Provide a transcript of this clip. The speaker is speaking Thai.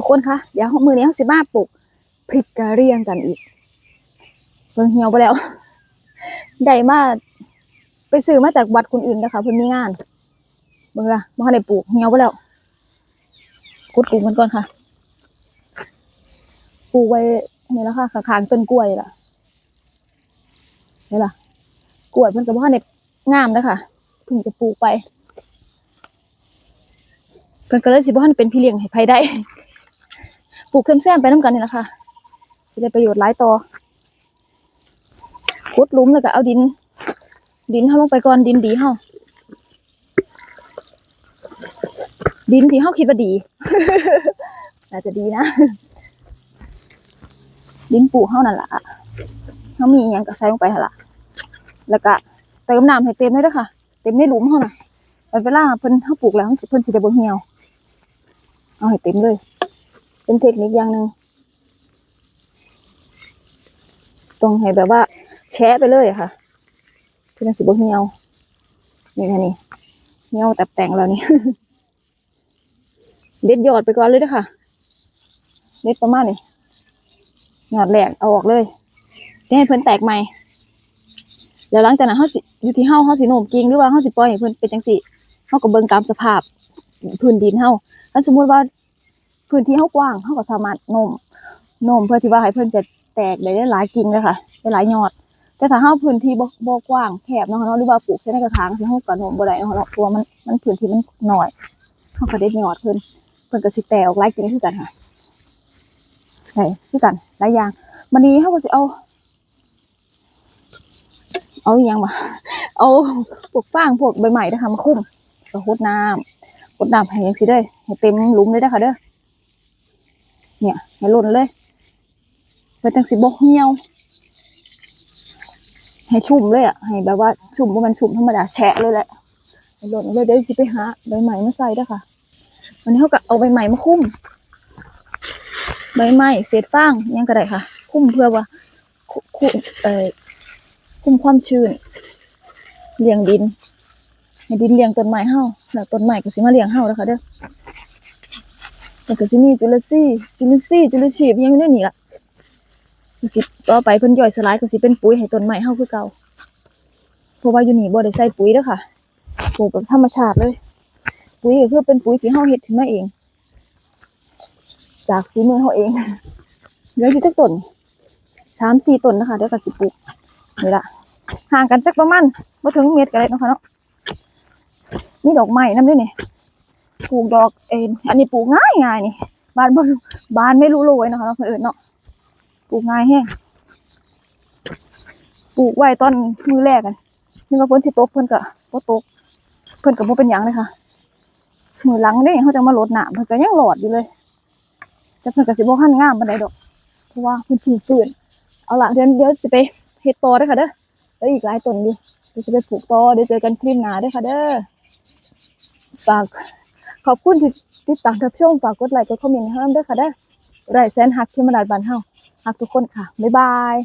ทุกคนคะเดี๋ยวมือนี้เขาสิมาปลูกพริกกะเรียงกันอีกเพิ่งเหี่ยวไปแล้วได้มาไปซื้อมาจากวัดคนอื่นนะคะเพิ่นมีงานเบิ่งละบ่ทันได้ปลูกเหี่ยวไปแล้วกุดปลูกมันก่อนค่ะปลูกไว้นี่และค่ะข้างๆต้นกล้วยล่ะนี่ล่ะกล้วยเพิ่นก็บ่ทันได้งามนะคะเพิ่งจะปลูกไปเพิ่นก็เลยสิบ่ทันเป็นพี่เลี้ยงให้ไผได้ ปลูกเครื่องแซมไปน้ำกันนี่แหละค่ะจะได้ประโยชน์หลายต่อขุดลุมแล้วก็เอาดิน ดินเฮาลงไปก่อนดินดีเฮาดินที่เฮาคิดว่าดีน่าจะดีนะ ดินปลูกเฮานั่นล่ะเฮามีอิหยังก็ใส่ลงไปหั่นล่ะแล้วก็เติมน้ำให้เต็มเลยด้อค่ะ เต็มในหลุมเฮาน่ะแล้วเวลาเพิ่นเฮาปลูกแล้วเพิ่นสิเพิ่นสิได้บ่เหี่ยว เอาให้เต็มเลย เป็นเทคนิคอย่างหนึ่งต้องให้แบบว่า แชะไปเลยค่ะเพื่อนสิบเหี่ยวนี่ค่ะนี่เหี่ยวแต่แต่งแล้วนี่เด็ดยอดไปก่อนเลยเด้อค่ะเด็ดประมาณนี้ยอดแหลกเอาออกเลยได้ให้เพิ่นแตกใหม่ แล้วหลังจากนั้นเฮาสิอยู่ที่เฮาเฮาสิโน้มกิ่งหรือว่าเฮาสิปล่อยให้เพิ่นเป็นจังซี่เฮาก็เบิ่งตามสภาพพื้นดินเฮาถ้าสมมุติว่า พื้นที่เฮากว้างเฮาก็สามารถโน้มโน้มเพื่อที่ว่าให้เพิ่อนจะแตกได้หลายกิ่งเลยค่ะได้หลายยอด แต่ถ้าเฮาพื้นที่บ่บ่กว้างแคบเนาะเนาะหรือว่าปลูกใช้ในกระถางที่เฮาก็โน้มบ่ได้เนาะเนาะเพราะว่ามันมันพื้นที่มันน้อยเฮาก็ได้ยอดเพิ่นเพิ่นก็สิแตกออกหลายกิ่งคือกันค่ะใช่คือกันหลายอย่างวันนี้เฮาก็สิเอาเอาอหยังมาเอาพวกฟางพวกใบใหม่นะคะมาคลุมก็หดน้ำกดน้ำให้ยังสิเด้ให้เต็มหลุมเลยเด้ค่ะเด้อ เนี่ยให้ล้นเลยเพื่อจังสิบ่เหี่ยว ให้ชุ่มเลยอะให้แบบว่าชุ่มบ่แมันชุ่มธรรมดาแฉะเลยแหละให้ล้นเลยเดี๋ยวสิไปหาใบใหม่มาใส่ด้อค่ะวันนี้เขาก็เอาใบใหม่มาคุ้มใบไม้เศษฟางยังก็ได้ค่ะ คุ้มเพื่อว่าคุคุเอ่อคุ้มความชื้นเลี้ยงดินให้ดินเลี้ยงต้นไม้เฮาแล้วต้นไม้ก็สิมาเลี้ยงเฮาแล้วค่ะเด้อ แล้วก็สิมีจุลทรีจุลินทรีจุลชีพยังอยู่ในนี่ล่ะก็สิต่อไปเพิ่นย่อยสลายก็สิเป็นปุ๋ยให้ต้นไม้เฮาคือเก่าเพราะว่าอยู่นี่บ่ได้ใส่ปุ๋ยเด้อค่ะปลูกแบบธรรมชาติเลย ปุ๋ยก็คือเป็นปุ๋ยที่เฮาเฮ็ดขึ้นมาเอง จากฝีมือเฮาเองเหลืออยู่จักต้นสามสี่ต้นนะคะเดี๋ยวก็สิปลูกนี่ละห่างกันจักประมาณบ่ถึงเมตรก็ได้นะคะเนาะมีดอกไม้นั่นด้วยนี่ ปลูกดอกเอ็นอันนี้ปลูกง่ายง่ายนี่บ้านบ่รู้บ้านไม่รู้โรยนะคะเนาะเพื่อนเนาะปลูกง่ายแห้งปลูกไว้ตอนมือแรกกันนึกว่าฝนสิตกเพิ่นก็บ่ตกเพิ่นก็บ่เป็นหยังเลยค่ะมือหลังเด้เขาจะมาลดน้ำเพิ่นก็ยังหลอดอยู่เลย แต่เพิ่นก็สิบ่ทันงามปานใดดอก เพราะว่าเพื้นที่ฟื้นเอาล่ะเดี๋ยวเดี๋ยวสิไปเฮ็ดต่อเด้อค่ะเด้อแล้วอีกหลายต้นอยู่เดี๋ยวสิไปปลูกต่อเดี๋ยวเจอกันคลิปหน้าเด้อค่ะเด้อฝาก ขอบคุณที่ติดตามรับชมฝากกดไลค์กดคอมเมนต์ให้เราด้วยค่ะเด้อไรแสนฮักที่มาดาดบานเฮาฮักทุกคนค่ะ บ๊ายบาย